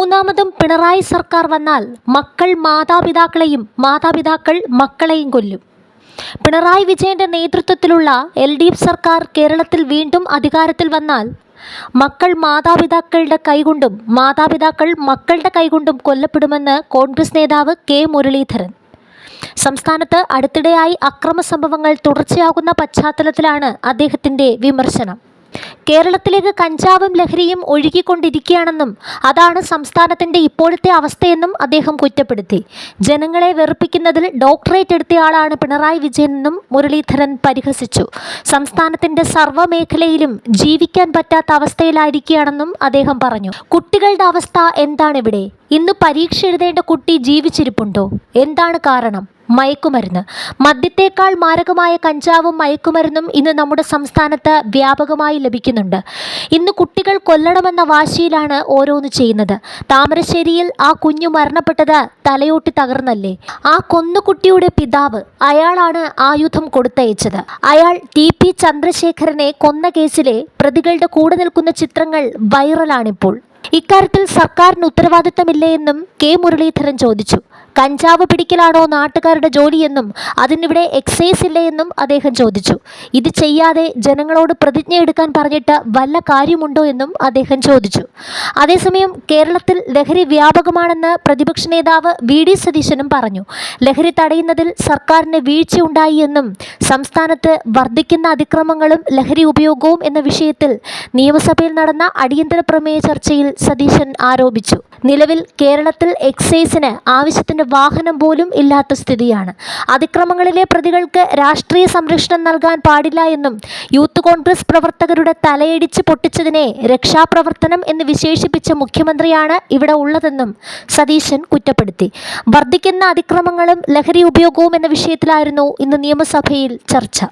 മൂന്നാമതും പിണറായി സർക്കാർ വന്നാൽ മക്കൾ മാതാപിതാക്കളെയും മാതാപിതാക്കൾ മക്കളെയും കൊല്ലും. പിണറായി വിജയന്റെ നേതൃത്വത്തിലുള്ള എൽ ഡി എഫ് സർക്കാർ കേരളത്തിൽ വീണ്ടും അധികാരത്തിൽ വന്നാൽ മക്കൾ മാതാപിതാക്കളുടെ കൈകൊണ്ടും മാതാപിതാക്കൾ മക്കളുടെ കൈകൊണ്ടും കൊല്ലപ്പെടുമെന്ന് കോൺഗ്രസ് നേതാവ് കെ മുരളീധരൻ. സംസ്ഥാനത്ത് അടുത്തിടെയായി അക്രമ സംഭവങ്ങൾ തുടർച്ചയാകുന്ന പശ്ചാത്തലത്തിലാണ് അദ്ദേഹത്തിന്റെ വിമർശനം. കേരളത്തിലേക്ക് കഞ്ചാവും ലഹരിയും ഒഴുകിക്കൊണ്ടിരിക്കുകയാണെന്നും അതാണ് സംസ്ഥാനത്തിന്റെ ഇപ്പോഴത്തെ അവസ്ഥയെന്നും അദ്ദേഹം കുറ്റപ്പെടുത്തി. ജനങ്ങളെ വെറുപ്പിക്കുന്നതിൽ ഡോക്ടറേറ്റ് എടുത്തയാളാണ് പിണറായി വിജയനെന്നും മുരളീധരൻ പരിഹസിച്ചു. സംസ്ഥാനത്തിന്റെ സർവമേഖലയിലും ജീവിക്കാൻ പറ്റാത്ത അവസ്ഥയിലായിരിക്കുകയാണെന്നും അദ്ദേഹം പറഞ്ഞു. കുട്ടികളുടെ അവസ്ഥ എന്താണിവിടെ ഇന്ന് പരീക്ഷ എഴുതേണ്ട കുട്ടി ജീവിച്ചിരിപ്പുണ്ടോ? എന്താണ് കാരണം? മയക്കുമരുന്ന്. മദ്യത്തേക്കാൾ മാരകമായ കഞ്ചാവും മയക്കുമരുന്നും ഇന്ന് നമ്മുടെ സംസ്ഥാനത്ത് വ്യാപകമായി ലഭിക്കുന്നുണ്ട്. ഇന്ന് കുട്ടികൾ കൊല്ലണമെന്ന വാശിയിലാണ് ഓരോന്ന് ചെയ്യുന്നത്. താമരശ്ശേരിയിൽ ആ കുഞ്ഞു മരണപ്പെട്ടത് തലയോട്ടി തകർന്നല്ലേ? ആ കൊന്നുകുട്ടിയുടെ പിതാവ് അയാളാണ് ആയുധം കൊടുത്തയച്ചത്. അയാൾ ടി പി ചന്ദ്രശേഖരനെ കൊന്ന കേസിലെ പ്രതികളുടെ കൂടെ നിൽക്കുന്ന ചിത്രങ്ങൾ വൈറലാണിപ്പോൾ. ഇക്കാര്യത്തിൽ സർക്കാരിന് ഉത്തരവാദിത്തമില്ലേ എന്നും കെ മുരളീധരൻ ചോദിച്ചു. കഞ്ചാവ് പിടിക്കലാണോ നാട്ടുകാരുടെ ജോലിയെന്നും അതിനിവിടെ എക്സൈസ് ഇല്ലയെന്നും അദ്ദേഹം ചോദിച്ചു. ഇത് ചെയ്യാതെ ജനങ്ങളോട് പ്രതിജ്ഞ എടുക്കാൻ പറഞ്ഞിട്ട് വല്ല കാര്യമുണ്ടോ എന്നും അദ്ദേഹം ചോദിച്ചു. അതേസമയം കേരളത്തിൽ ലഹരി വ്യാപകമാണെന്ന് പ്രതിപക്ഷ നേതാവ് വി ഡി സതീശനും പറഞ്ഞു. ലഹരി തടയുന്നതിൽ സർക്കാരിന് വീഴ്ചയുണ്ടായി എന്നും സംസ്ഥാനത്ത് വർദ്ധിക്കുന്ന അതിക്രമങ്ങളും ലഹരി ഉപയോഗവും എന്ന വിഷയത്തിൽ നിയമസഭയിൽ നടന്ന അടിയന്തര പ്രമേയ ചർച്ചയിൽ സതീശൻ ആരോപിച്ചു. നിലവിൽ കേരളത്തിൽ എക്സൈസിന് ആവശ്യത്തിന് വാഹനം പോലും ഇല്ലാത്ത സ്ഥിതിയാണ്. അതിക്രമങ്ങളിലെ പ്രതികൾക്ക് രാഷ്ട്രീയ സംരക്ഷണം നൽകാൻ പാടില്ല എന്നും യൂത്ത് കോൺഗ്രസ് പ്രവർത്തകരുടെ തലയിടിച്ച് പൊട്ടിച്ചതിനെ രക്ഷാപ്രവർത്തനം എന്ന് വിശേഷിപ്പിച്ച മുഖ്യമന്ത്രിയാണ് ഇവിടെ ഉള്ളതെന്നും സതീശൻ കുറ്റപ്പെടുത്തി. വർദ്ധിക്കുന്ന അതിക്രമങ്ങളും ലഹരി ഉപയോഗവും എന്ന വിഷയത്തിലായിരുന്നു ഇന്ന് നിയമസഭയിൽ ചർച്ച.